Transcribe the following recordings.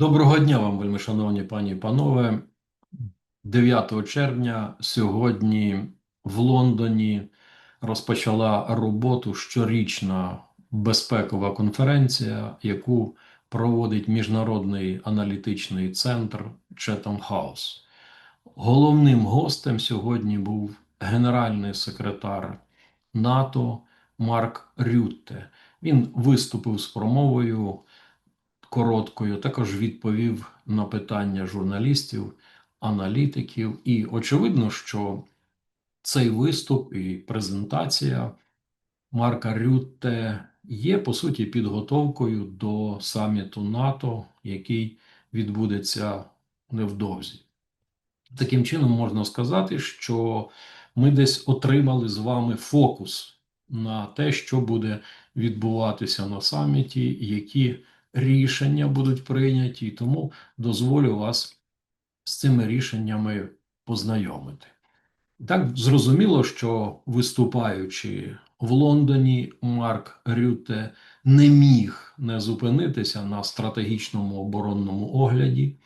Доброго дня вам, вельми шановні пані і панове. 9 червня сьогодні в Лондоні розпочала роботу щорічна безпекова конференція, яку проводить Міжнародний аналітичний центр Chatham House. Головним гостем сьогодні був генеральний секретар НАТО Марк Рютте. Він виступив з промовою короткою, також відповів на питання журналістів, аналітиків. І очевидно, що цей виступ і презентація Марка Рютте є по суті підготовкою до саміту НАТО, який відбудеться невдовзі. Таким чином можна сказати, що ми десь отримали з вами фокус на те, що буде відбуватися на саміті, які рішення будуть прийняті, і тому дозволю вас з цими рішеннями познайомити. Так зрозуміло, що виступаючи в Лондоні, Марк Рюте не міг не зупинитися на стратегічному оборонному огляді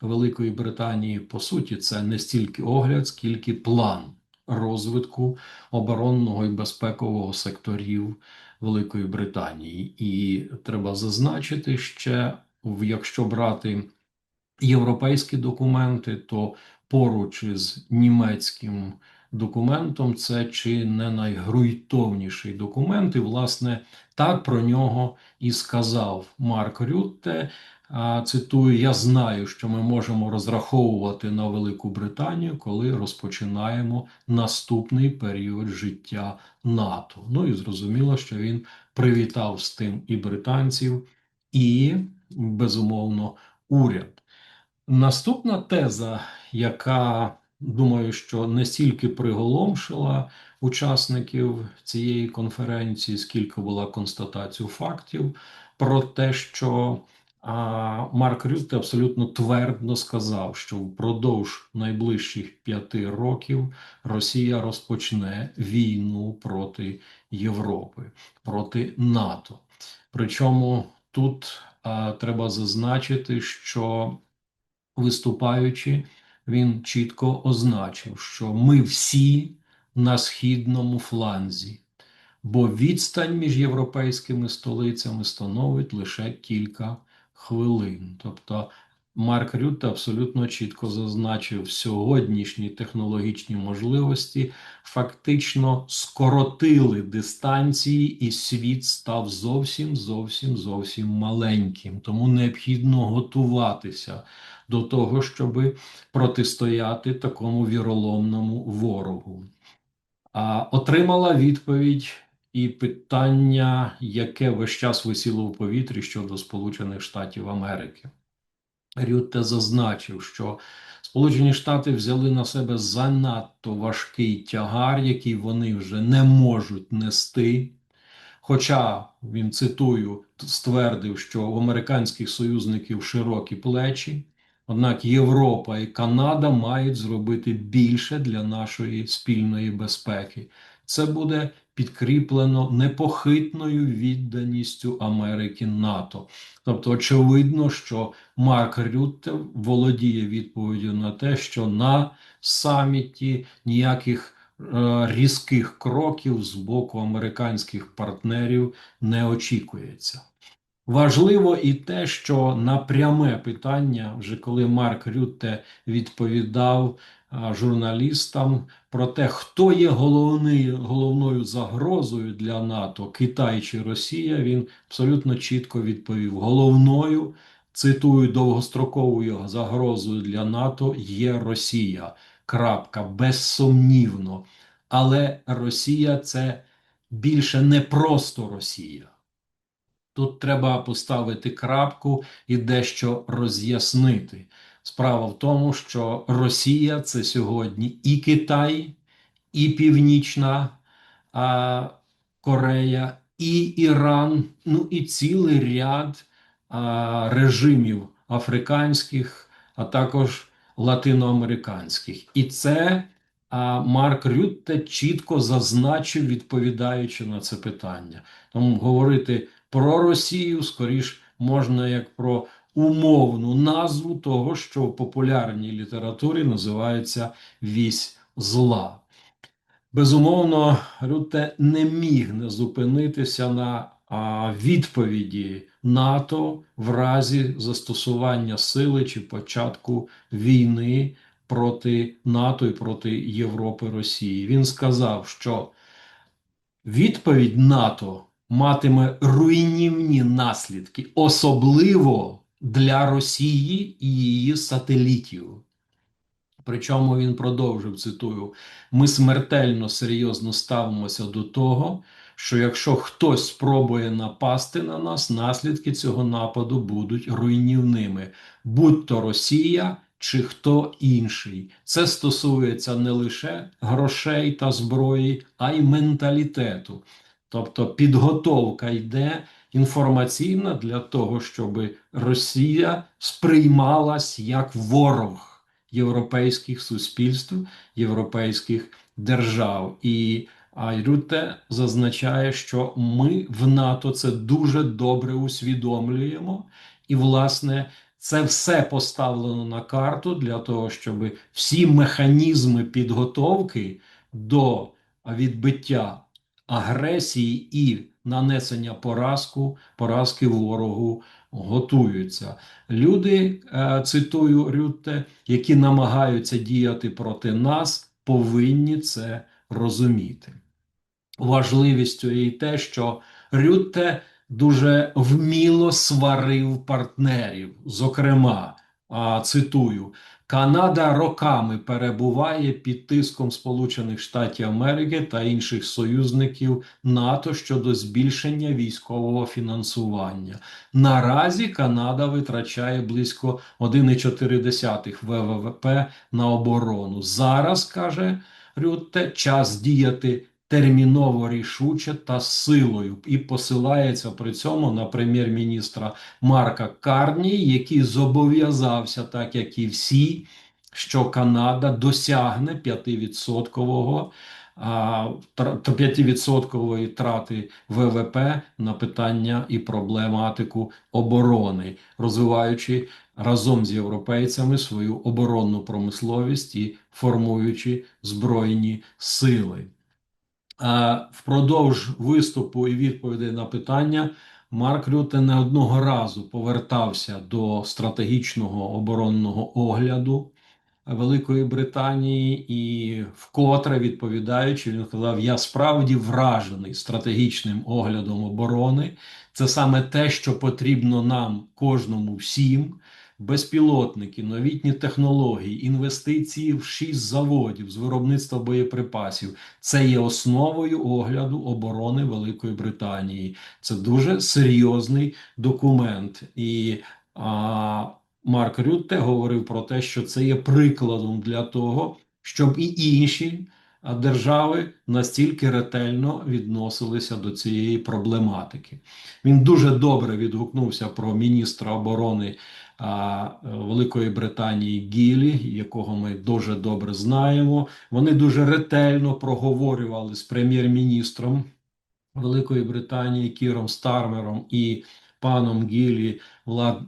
Великої Британії. По суті, це не стільки огляд, скільки план розвитку оборонного і безпекового секторів Великої Британії. І треба зазначити ще, якщо брати європейські документи, то поруч із німецьким документом це чи не найгруйтовніший документ, і власне так про нього і сказав Марк Рютте. Цитую: Я знаю, що ми можемо розраховувати на Велику Британію, коли розпочинаємо наступний період життя НАТО. Ну і зрозуміло, що він привітав з тим і британців, і безумовно уряд. Наступна теза, яка думаю, що не стільки приголомшила учасників цієї конференції, скільки була констатацію фактів про те, що а, Марк Рютте абсолютно твердо сказав, що впродовж найближчих п'яти років Росія розпочне війну проти Європи, проти НАТО. Причому тут а, треба зазначити, що виступаючи, він чітко означив, що ми всі на східному фланзі, бо відстань між європейськими столицями становить лише кілька хвилин. Тобто Марк Рютте абсолютно чітко зазначив, сьогоднішні технологічні можливості фактично скоротили дистанції, і світ став зовсім, зовсім, зовсім маленьким. Тому необхідно готуватися до того, щоб протистояти такому віроломному ворогу. А, отримала відповідь і питання, яке весь час висіло в повітрі щодо Сполучених Штатів Америки. Рютте зазначив, що Сполучені Штати взяли на себе занадто важкий тягар, який вони вже не можуть нести. Хоча він цитую, ствердив, що у американських союзників широкі плечі, однак Європа і Канада мають зробити більше для нашої спільної безпеки. Це буде підкріплено непохитною відданістю Америки НАТО. Тобто, очевидно, що Марк Рютте володіє відповіддю на те, що на саміті ніяких е, різких кроків з боку американських партнерів не очікується. Важливо і те, що на пряме питання, вже коли Марк Рютте відповідав журналістам про те, хто є головний, головною загрозою для НАТО, Китай чи Росія, він абсолютно чітко відповів: головною, цитую, довгостроковою загрозою для НАТО є Росія. Крапка, безсумнівно. Але Росія це більше не просто Росія. Тут треба поставити крапку і дещо роз'яснити. Справа в тому, що Росія це сьогодні і Китай, і Північна а, Корея, і Іран, ну і цілий ряд а, режимів африканських, а також латиноамериканських. І це а, Марк Рютте чітко зазначив, відповідаючи на це питання. Тому говорити про Росію скоріш можна як про умовну назву того, що в популярній літературі називається вісь зла. Безумовно, Рюте не міг не зупинитися на відповіді НАТО в разі застосування сили чи початку війни проти НАТО і проти Європи Росії. Він сказав, що відповідь НАТО матиме руйнівні наслідки, особливо для Росії і її сателітів. Причому він продовжив цитую: ми смертельно серйозно ставимося до того, що якщо хтось спробує напасти на нас, наслідки цього нападу будуть руйнівними, будь то Росія чи хто інший. Це стосується не лише грошей та зброї, а й менталітету. Тобто підготовка йде інформаційна для того, щоб Росія сприймалась як ворог європейських суспільств, європейських держав. І Айрюте зазначає, що ми в НАТО це дуже добре усвідомлюємо, і, власне, це все поставлено на карту для того, щоб всі механізми підготовки до відбиття агресії і нанесення поразку, поразки ворогу готуються. Люди, е, цитую Рютте, які намагаються діяти проти нас, повинні це розуміти. Важливістю й те, що Рютте дуже вміло сварив партнерів. Зокрема, цитую, Канада роками перебуває під тиском Сполучених Штатів Америки та інших союзників НАТО щодо збільшення військового фінансування. Наразі Канада витрачає близько 1,4 ВВП на оборону. Зараз каже Рютте, час діяти терміново рішуче та силою, і посилається при цьому на прем'єр-міністра Марка Карні, який зобов'язався, так як і всі, що Канада досягне 5-відсоткового 5% трати ВВП на питання і проблематику оборони, розвиваючи разом з європейцями свою оборонну промисловість і формуючи збройні сили. Впродовж виступу і відповідей на питання Марк Рюте не одного разу повертався до стратегічного оборонного огляду Великої Британії і вкотре відповідаючи, він сказав: Я справді вражений стратегічним оглядом оборони. Це саме те, що потрібно нам, кожному всім безпілотники, новітні технології, інвестиції в шість заводів з виробництва боєприпасів це є основою огляду оборони Великої Британії. Це дуже серйозний документ. І а, Марк Рютте говорив про те, що це є прикладом для того, щоб і інші держави настільки ретельно відносилися до цієї проблематики. Він дуже добре відгукнувся про міністра оборони Великої Британії Гілі, якого ми дуже добре знаємо. Вони дуже ретельно проговорювали з прем'єр-міністром Великої Британії Кіром Стармером і паном Гілі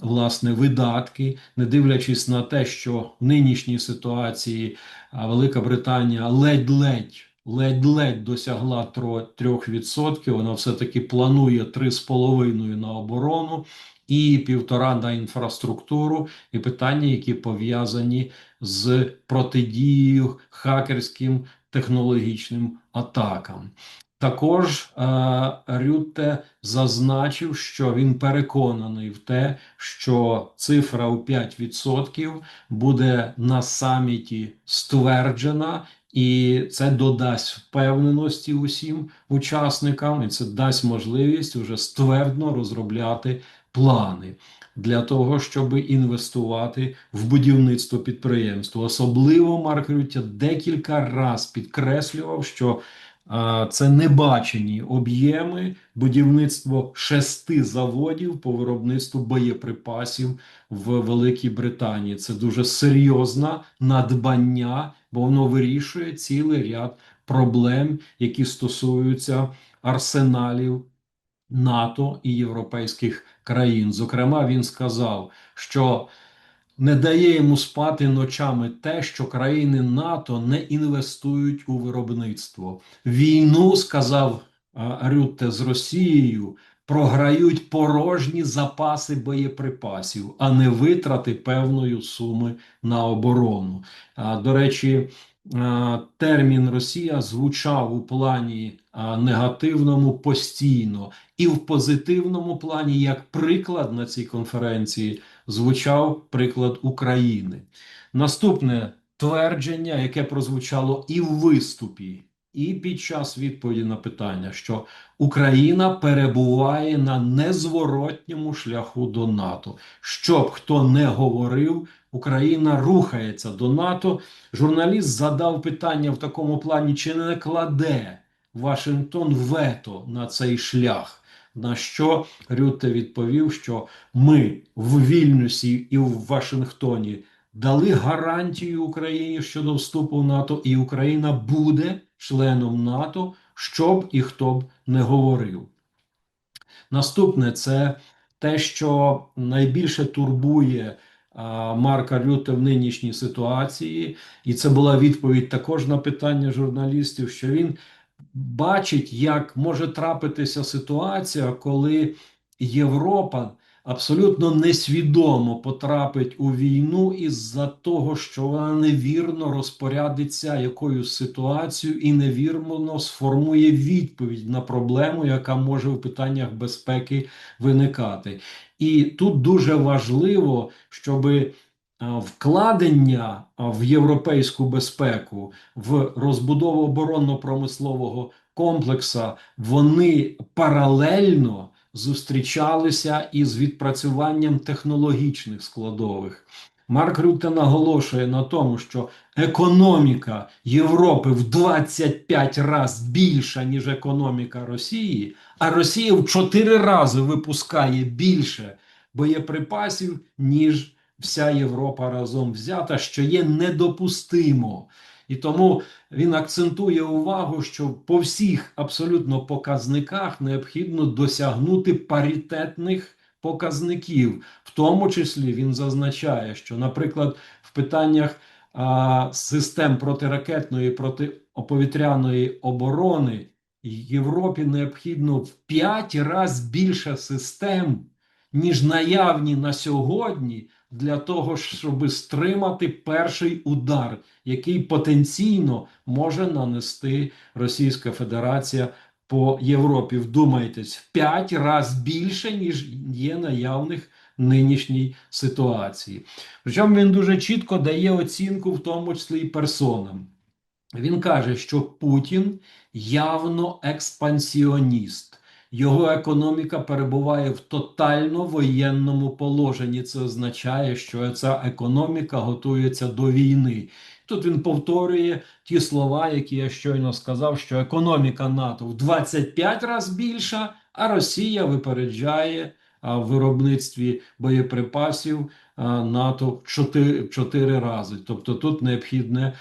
власне видатки, не дивлячись на те, що в нинішній ситуації Велика Британія ледь-ледь. Ледь-ледь досягла 3%, вона все-таки планує 3,5% на оборону і півтора на інфраструктуру, і питання, які пов'язані з протидією хакерським технологічним атакам. Також е, Рютте зазначив, що він переконаний в те, що цифра у 5% буде на саміті стверджена, і це додасть впевненості усім учасникам, і це дасть можливість вже ствердно розробляти плани для того, щоб інвестувати в будівництво підприємства. Особливо Марк Рюття декілька разів підкреслював, що це небачені об'єми будівництво шести заводів по виробництву боєприпасів в Великій Британії. Це дуже серйозне надбання, бо воно вирішує цілий ряд проблем, які стосуються арсеналів НАТО і європейських країн. Зокрема, він сказав, що не дає йому спати ночами те, що країни НАТО не інвестують у виробництво. Війну сказав Рютте з Росією. Програють порожні запаси боєприпасів, а не витрати певної суми на оборону. До речі, термін Росія звучав у плані негативному постійно, і в позитивному плані, як приклад на цій конференції, звучав приклад України. Наступне твердження, яке прозвучало і в виступі, і під час відповіді на питання, що Україна перебуває на незворотньому шляху до НАТО. Щоб хто не говорив, Україна рухається до НАТО. Журналіст задав питання в такому плані: чи не кладе Вашингтон вето на цей шлях? На що Рютте відповів, що ми в Вільнюсі і в Вашингтоні дали гарантію Україні щодо вступу в НАТО, і Україна буде членом НАТО, що б і хто б не говорив. Наступне це те, що найбільше турбує Марка Рюте в нинішній ситуації, і це була відповідь також на питання журналістів, що він бачить, як може трапитися ситуація, коли Європа абсолютно несвідомо потрапить у війну із-за того, що вона невірно розпорядиться якоюсь ситуацією і невірно сформує відповідь на проблему, яка може в питаннях безпеки виникати. І тут дуже важливо, щоби вкладення в європейську безпеку, в розбудову оборонно-промислового комплексу, вони паралельно зустрічалися із відпрацюванням технологічних складових. Марк Рютте наголошує на тому, що економіка Європи в 25 разів більша, ніж економіка Росії, а Росія в 4 рази випускає більше боєприпасів, ніж вся Європа разом взята, що є недопустимо. І тому він акцентує увагу, що по всіх абсолютно показниках необхідно досягнути паритетних показників. В тому числі він зазначає, що, наприклад, в питаннях а, систем протиракетної протиповітряної оборони Європі необхідно в 5 разів більше систем, ніж наявні на сьогодні для того, щоб стримати перший удар, який потенційно може нанести Російська Федерація по Європі. Вдумайтесь, в 5 разів більше, ніж є наявних нинішній ситуації. Причому він дуже чітко дає оцінку, в тому числі і персонам. Він каже, що Путін явно експансіоніст. Його економіка перебуває в тотально воєнному положенні. Це означає, що ця економіка готується до війни. Тут він повторює ті слова, які я щойно сказав, що економіка НАТО в 25 разів більша, а Росія випереджає в виробництві боєприпасів НАТО в 4, 4 рази. Тобто тут необхідне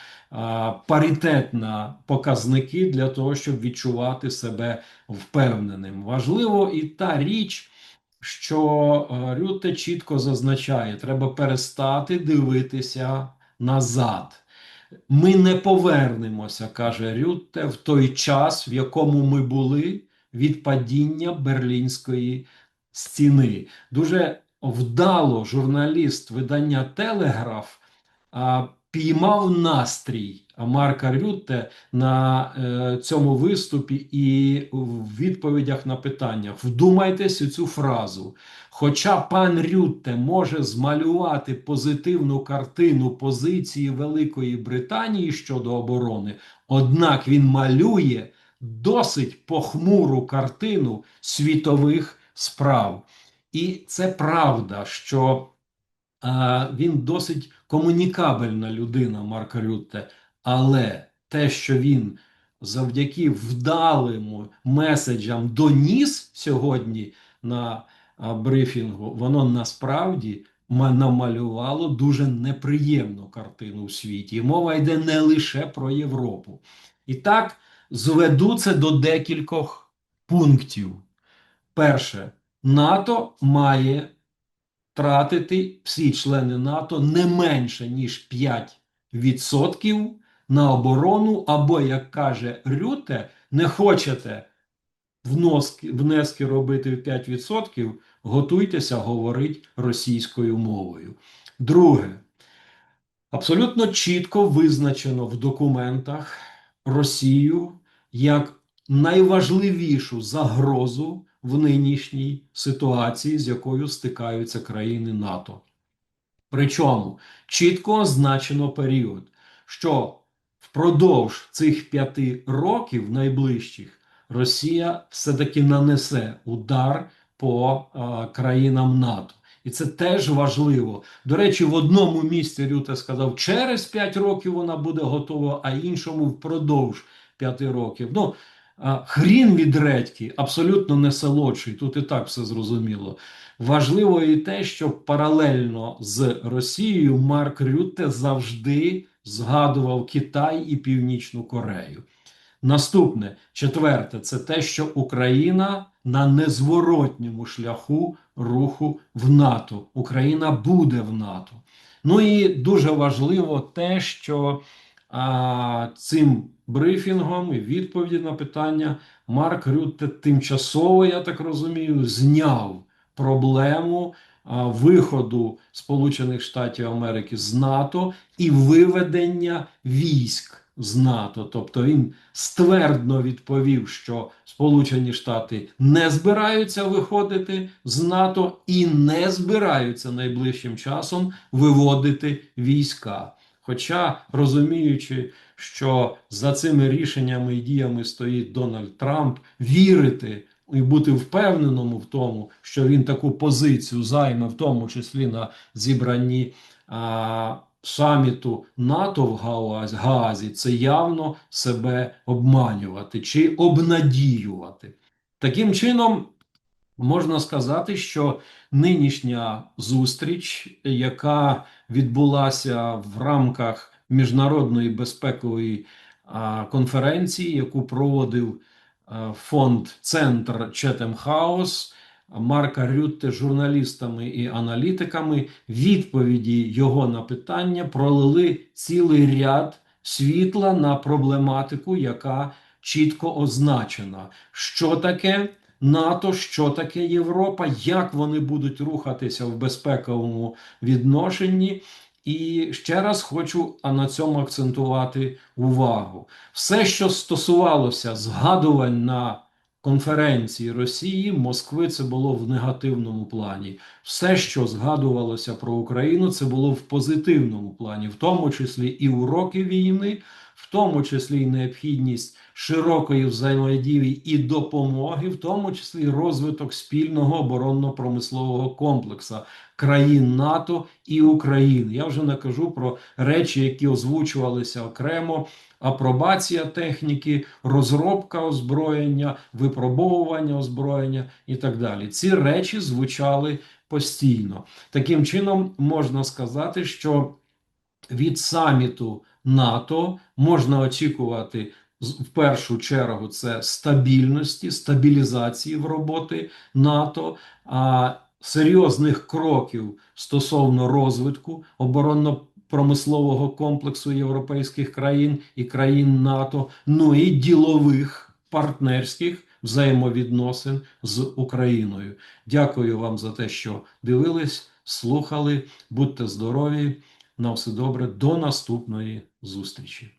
паритетна показники для того, щоб відчувати себе впевненим. Важливо і та річ, що Рюте чітко зазначає, треба перестати дивитися назад. Ми не повернемося, каже Рютте, в той час, в якому ми були від падіння Берлінської стіни. Дуже вдало журналіст видання Телеграф піймав настрій Марка Рютте на е, цьому виступі і в відповідях на питання. Вдумайтесь у цю фразу. Хоча пан Рютте може змалювати позитивну картину позиції Великої Британії щодо оборони, однак він малює досить похмуру картину світових справ. І це правда, що він досить комунікабельна людина, Марка Рютте, але те, що він завдяки вдалим меседжам доніс сьогодні на брифінгу, воно насправді намалювало дуже неприємну картину у світі. І мова йде не лише про Європу. І так зведу це до декількох пунктів. Перше, НАТО має тратити всі члени НАТО не менше ніж 5% на оборону, або, як каже Рюте, не хочете вноски, внески робити в 5%, готуйтеся говорити російською мовою. Друге, абсолютно чітко визначено в документах Росію як найважливішу загрозу в нинішній ситуації, з якою стикаються країни НАТО. Причому чітко означено період, що впродовж цих п'яти років найближчих Росія все-таки нанесе удар по а, країнам НАТО. І це теж важливо. До речі, в одному місці Рюте сказав, через 5 років вона буде готова, а іншому впродовж 5 років. Ну, хрін від редьки абсолютно не солодший, тут і так все зрозуміло. Важливо і те, що паралельно з Росією Марк Рютте завжди згадував Китай і Північну Корею. Наступне, четверте, це те, що Україна на незворотньому шляху руху в НАТО. Україна буде в НАТО. Ну і дуже важливо те, що цим брифінгом і відповіді на питання Марк Рютте тимчасово, я так розумію, зняв проблему виходу Сполучених Штатів Америки з НАТО і виведення військ з НАТО. Тобто він ствердно відповів, що Сполучені Штати не збираються виходити з НАТО і не збираються найближчим часом виводити війська. Хоча розуміючи, що за цими рішеннями і діями стоїть Дональд Трамп, вірити і бути впевненому в тому, що він таку позицію займе, в тому числі на зібранні а, саміту НАТО в Гаазі, це явно себе обманювати чи обнадіювати. Таким чином, можна сказати, що нинішня зустріч, яка відбулася в рамках міжнародної безпекової конференції, яку проводив фонд Центр Четем Хаус Марка Рютте журналістами і аналітиками, відповіді його на питання пролили цілий ряд світла на проблематику, яка чітко означена, що таке. НАТО, що таке Європа, як вони будуть рухатися в безпековому відношенні. І ще раз хочу на цьому акцентувати увагу. Все, що стосувалося згадувань на конференції Росії, Москви, це було в негативному плані. Все, що згадувалося про Україну, це було в позитивному плані, в тому числі і уроки війни, в тому числі і необхідність широкої взаємодії і допомоги, в тому числі розвиток спільного оборонно-промислового комплексу країн НАТО і України. Я вже не кажу про речі, які озвучувалися окремо. Апробація техніки, розробка озброєння, випробовування озброєння і так далі. Ці речі звучали постійно. Таким чином, можна сказати, що від саміту НАТО можна очікувати в першу чергу це стабільності, стабілізації в роботи НАТО, а серйозних кроків стосовно розвитку оборонно-промислового комплексу європейських країн і країн НАТО, ну і ділових партнерських взаємовідносин з Україною. Дякую вам за те, що дивились, слухали. Будьте здорові! На все добре, до наступної зустрічі.